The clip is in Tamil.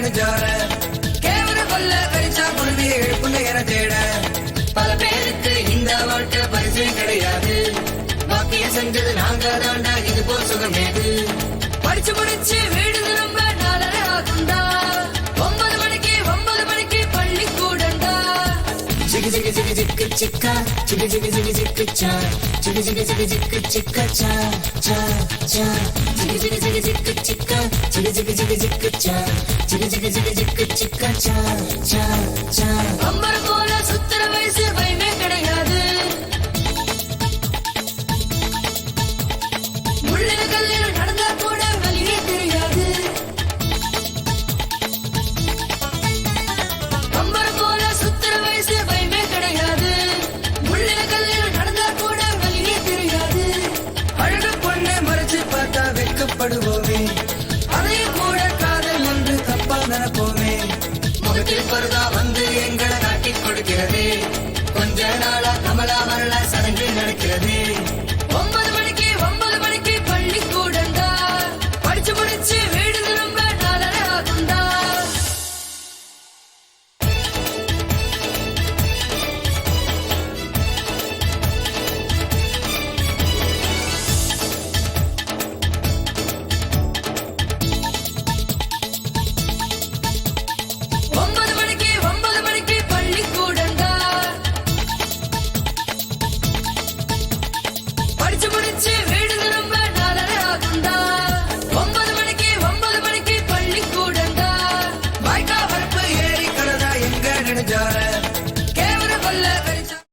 முடிஞ்சார கேவர கொல்ல கரிச்சா குருவி எழுப்புங்க என தேட. பல பேருக்கு இந்த வாழ்க்கை பரிசு கிடையாது. பாக்கிய செஞ்சது நாங்க தாண்டா இது போல் சுகமேது படிச்சு முடிச்சு வீடு చిక్క చిక చిక చిక చిక్క చా చిక చిక చిక చిక్క చిక్క చా చా చా చిక చిక చిక చిక్క చిక్క చిక చిక చిక చిక్క చా చిక చిక చిక చిక్క చిక్క చా చా చా అంబర పోలా முகத்தில் பருதா வந்து எங்களை காட்டிக் கொடுக்கிறதே. கொஞ்ச நாளா கமலா மரள சடங்கு முடிச்சு முடிச்சு